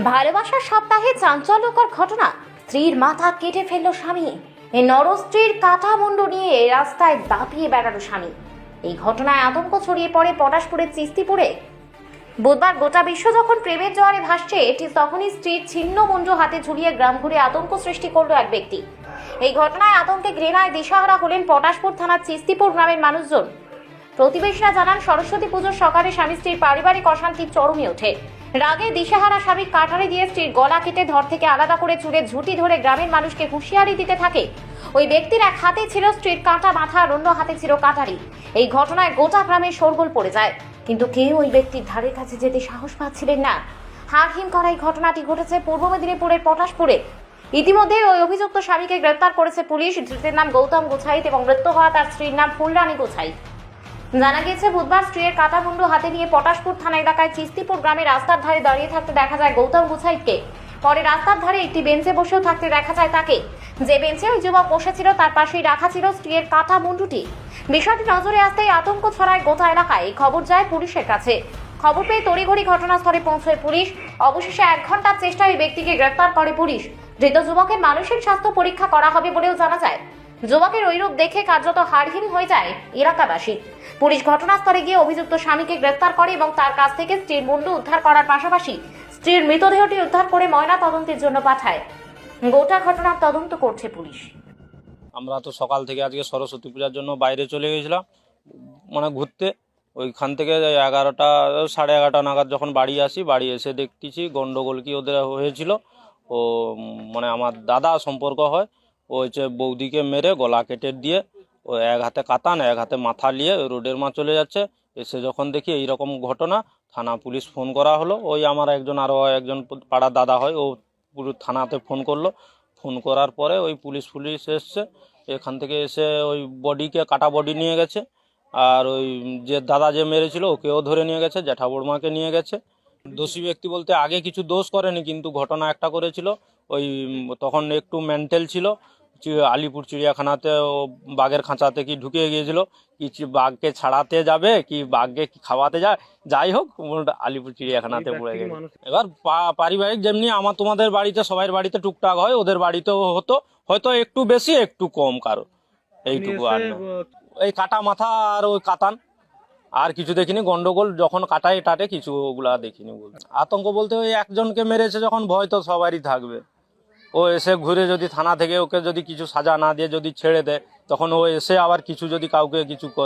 ভালোবাসার সপ্তাহে চাঞ্চল্যকর ঘটনা। স্ত্রীর মাথা কেটে ফেলল স্বামী। এই নর স্ত্রীর নিয়ে রাস্তায় দাপিয়ে বেড়ালো স্বামী। এই ঘটনায় আতঙ্ক ছড়িয়ে পড়ে পটাশপুরের চিস্তিপুরে। বুধবার গোটা বিশ্ব যখন প্রেমের জোয়ারে ভাসছে, ঠিক তখনই স্ত্রীর ছিন্ন মুন্ডু হাতে ঝুলিয়ে গ্রাম ঘুরে আতঙ্ক সৃষ্টি করল এক ব্যক্তি। এই ঘটনায় আতঙ্কে ঘৃণায় দিশাহারা হলেন পটাশপুর থানার চিস্তিপুর গ্রামের মানুষজন। প্রতিবেশীরা জানান, সরস্বতী পুজোর সকালে স্বামী স্ত্রীর পারিবারিক অশান্তির চরমে ওঠে। রাগে দিশেহারা স্বামী কাটারি দিয়ে স্ত্রীর গলা কেটে ধর থেকে আলাদা করে চুলে ঝুঁটি ধরে গ্রামের মানুষকে হুঁশিয়ারি দিতে থাকে। ওই ব্যক্তির এক হাতে ছিল স্ত্রীর কাঁটা মাথা, আর অন্য হাতে ছিল কাটারি এই ঘটনায় গোটা গ্রামে শোরগোল পড়ে যায়। কিন্তু কেউ ওই ব্যক্তির ধারের কাছে যেতে সাহস পাচ্ছিলেন না? হারহিম করা এই ঘটনাটি ঘটেছে পূর্ব মেদিনীপুরের পটাশপুরে। ইতিমধ্যে ওই অভিযুক্ত স্বামীকে গ্রেপ্তার করেছে পুলিশ। ধৃতের নাম গৌতম গোছাইত এবং মৃত্যু হওয়া তার স্ত্রীর নাম ফুলরানী গোছাইত। জানা গেছে বুধবার স্ত্রীর কাটামুন্ডু হাতে নিয়ে পটাশপুর থানা এলাকায় চিস্তিপুর গ্রামে রাস্তার ধারে দাঁড়িয়ে থাকতে দেখা যায় গৌতম গুছাইকে পরে রাস্তার ধারে একটি বেঞ্চে বসেও থাকতে দেখা যায় তাকে। যে বেঞ্চে ওই যুবক বসেছিল, তার পাশেই রাখা ছিল স্ত্রীর কাটা মুন্ডুটি বিষয়টি নজরে আসতেই আতঙ্ক ছড়ায় গোটা এলাকায়। খবর যায় পুলিশের কাছে। খবর পেয়ে তড়িঘড়ি ঘটনাস্থলে পৌঁছয় পুলিশ। অবশেষে এক ঘণ্টার চেষ্টায় ওই ব্যক্তিকে গ্রেপ্তার করে পুলিশ। ধৃত যুবকের মানসিক স্বাস্থ্য পরীক্ষা করা হবে বলেও জানা যায়। যুবকের ওই রূপ দেখে কার্যত হাড়হিম হয়ে যায় এলাকাবাসী পুলিশ ঘটনাস্থলে গিয়ে অভিযুক্ত স্বামীকে গ্রেফতার করে এবং তার কাছ থেকে স্ত্রীর মুন্ডু উদ্ধার করার পাশাপাশি স্ত্রীর মৃতদেহটি উদ্ধার করে ময়না তদন্তের জন্য পাঠায়। গোটা ঘটনার তদন্ত করছে পুলিশ। আমরা তো সকাল থেকে আজকে সরস্বতী পূজার জন্য বাইরে চলে গেছিলাম মানে ঘুরতে। ওইখান থেকে এগারোটা, সাড়ে এগারোটা নাগাদ যখন বাড়ি আসি, বাড়ি এসে দেখতেছি গন্ডগোল কি ওদের হয়েছিল। ও মানে আমার দাদা সম্পর্ক হয়। ও হচ্ছে বৌদিকে মেরে গলা কেটে দিয়ে ও এক হাতে কাতান, এক হাতে মাথা নিয়ে রোডের মা চলে যাচ্ছে। এসে যখন দেখি এইরকম ঘটনা, থানা পুলিশ ফোন করা হলো। ওই আমার একজন আরও একজন পাড়ার দাদা হয়, ও পুরো থানাতে ফোন করল। ফোন করার পরে ওই পুলিশ পুলিশ এসছে। এখান থেকে এসে ওই বডিকে, কাটা বডি নিয়ে গেছে। আর ওই যে দাদা যে মেরেছিল, ওকেও ধরে নিয়ে গেছে জ্যাঠা বড়মাকে নিয়ে গেছে। দোষী ব্যক্তি বলতে আগে কিছু দোষ করেনি কিন্তু ঘটনা একটা করেছিল। ওই তখন একটু মেন্টাল ছিল আলিপুর চিড়িয়াখানাতে ও বাঘের খাঁচাতে কি ঢুকে গিয়েছিল কি বাঘকে ছাড়াতে যাবে কি বাঘকে কি খাওয়াতে যায় যাই হোক আলিপুর চিড়িয়াখানাতে পড়ে গেছে। এবার পারিবারিক যেমনি আমার তোমাদের বাড়িতে সবাই বাড়িতে টুকটাক হয় ওদের বাড়িতেও হতো হয়তো একটু বেশি একটু কম কারও। এইটুকু আর এই কাটা মাথা আর ওই কাতান আর কিছু দেখিনি, গন্ডগোল যখন কাটায় টাটে কিছু ওগুলা দেখিনি বলতে। আতঙ্ক বলতে ওই একজনকে মেরেছে যখন ভয় তো সবারই থাকবে। ও এসে ঘুরে যদি থানা থেকে ওকে যদি কিছু সাজা না দিয়ে যদি ছেড়ে দেয়, তখন ও এসে আবার কিছু যদি কাউকে কিছু করে।